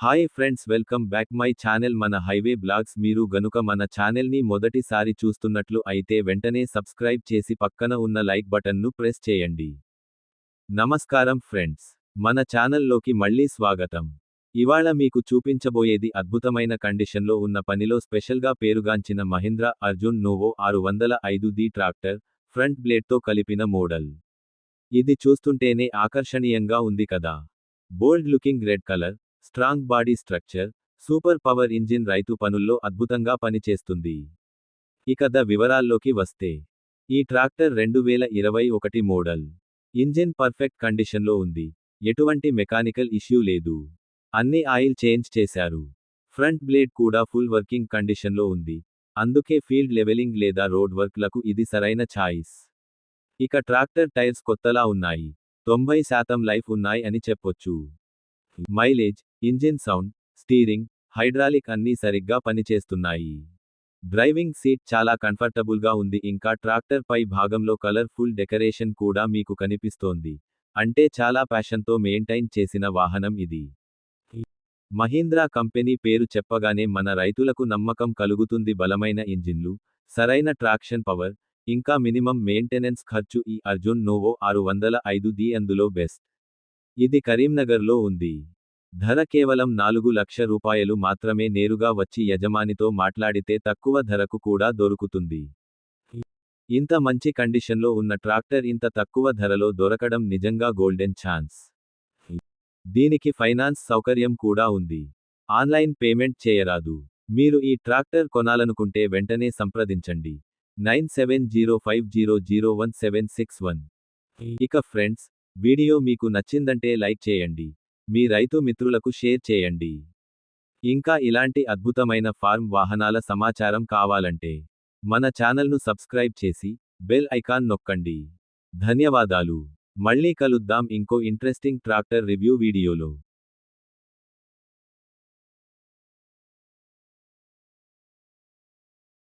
Hi friends welcome back my channel. మన highway blogs మీరు గనుక మన ఛానల్ని మొదటిసారి చూస్తున్నట్లు అయితే వెంటనే సబ్స్క్రైబ్ చేసి పక్కన ఉన్న లైక్ బటన్ను ప్రెస్ చేయండి. నమస్కారం ఫ్రెండ్స్ మన ఛానల్లోకి మళ్ళీ స్వాగతం. ఇవాళ మీకు చూపించబోయేది అద్భుతమైన కండిషన్లో ఉన్న పనిలో స్పెషల్గా పేరుగాంచిన మహీంద్రా అర్జున్ నోవో ఆరు వందల ఐదు ది ట్రాక్టర్ ఫ్రంట్ బ్లేడ్తో కలిపిన మోడల్. ఇది చూస్తుంటేనే ఆకర్షణీయంగా ఉంది కదా. Bold looking red colour strong body structure super power engine రైతు పనుల్లో అద్భుతంగా పనిచేస్తుంది. ఇక ద వివరాల్లోకి వస్తే ఈ ట్రాక్టర్ రెండు వేల ఇరవై ఒకటి మోడల్. ఇంజిన్ పర్ఫెక్ట్ కండిషన్లో ఉంది. ఎటువంటి మెకానికల్ ఇష్యూ లేదు. అన్ని ఆయిల్ చేంజ్ చేశారు. ఫ్రంట్ బ్లేడ్ కూడా ఫుల్ వర్కింగ్ కండిషన్లో ఉంది. అందుకే ఫీల్డ్ లెవెలింగ్ లేదా రోడ్ వర్క్లకు ఇది సరైన ఛాయిస్. ఇక ట్రాక్టర్ టైర్స్ కొత్తలా ఉన్నాయి. తొంభై శాతం లైఫ్ ఉన్నాయి అని చెప్పొచ్చు. Mileage engine sound steering hydraulic అన్నీ సరిగ్గా పనిచేస్తున్నాయి. డ్రైవింగ్ సీట్ చాలా కంఫర్టబుల్గా ఉంది ఇంకా ట్రాక్టర్ పై భాగంలో కలర్ఫుల్ డెకరేషన్ కూడా మీకు కనిపిస్తోంది. అంటే చాలా ప్యాషన్తో మెయింటైన్ చేసిన వాహనం ఇది. మహీంద్రా కంపెనీ పేరు చెప్పగానే మన రైతులకు నమ్మకం కలుగుతుంది. బలమైన ఇంజిన్లు సరైన ట్రాక్షన్ పవర్ ఇంకా మినిమం మెయింటెనెన్స్ ఖర్చు ఈ అర్జున్ నోవో ఆరు వందల ఐదు ది అందులో బెస్ట్. ఇది కరీంనగర్లో ఉంది. ధర కేవలం నాలుగు లక్ష రూపాయలు మాత్రమే నేరుగా వచ్చి యజమానితో మాట్లాడితే తక్కువ ధరకు కూడా దొరుకుతుంది. ఇంత మంచి కండిషన్లో ఉన్న ట్రాక్టర్ ఇంత తక్కువ ధరలో దొరకడం నిజంగా గోల్డెన్ ఛాన్స్. దీనికి ఫైనాన్స్ సౌకర్యం కూడా ఉంది. ఆన్లైన్ పేమెంట్ చేయరాదు. మీరు ఈ ట్రాక్టర్ కొనాలనుకుంటే వెంటనే సంప్రదించండి. Nine seven zero five zero zero one seven six one. ఇక ఫ్రెండ్స్ వీడియో మీకు నచ్చిందంటే లైక్ చేయండి. మీ రైతు మిత్రులకు షేర్ చేయండి. ఇంకా ఇలాంటి అద్భుతమైన ఫార్మ్ వాహనాల సమాచారం కావాలంటే మన ఛానల్ను సబ్స్క్రైబ్ చేసి బెల్ ఐకాన్ నొక్కండి. ధన్యవాదాలు. మళ్ళీ కలుద్దాం ఇంకో ఇంట్రెస్టింగ్ ట్రాక్టర్ రివ్యూ వీడియోలో.